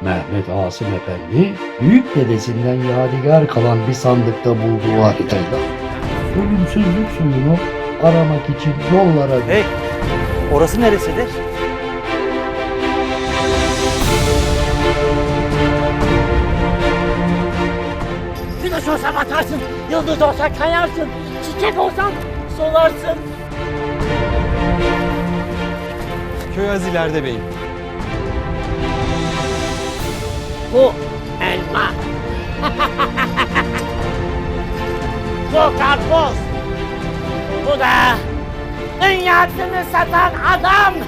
Mehmet Asım Efendi büyük dedesinden yadigar kalan bir sandıkta bulduğu haritayla ölümsüzlük suyunu aramak için yollara düştü. Hey, orası neresidir? Güneş olsa batarsın, yıldız olsa kayarsın, çiçek olsan solarsın. Köy az ileride beyim. Bu elma. Bu karpuz. Bu da dünyasını satan adam.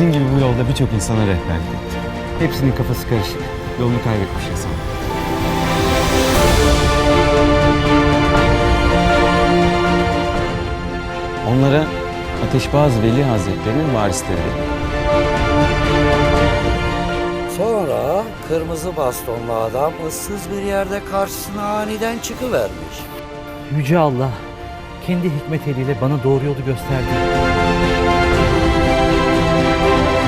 Sizin gibi bu yolda birçok insana rehberlik ettim. Hepsinin kafası karışık. Yolunu kaybetmiş insan. Onlara Ateşbaz Veli Hazretleri'nin varisleri. Sonra kırmızı bastonlu adam ıssız bir yerde karşısına aniden çıkıvermiş. Yüce Allah kendi hikmet eliyle bana doğru yolu gösterdi. Música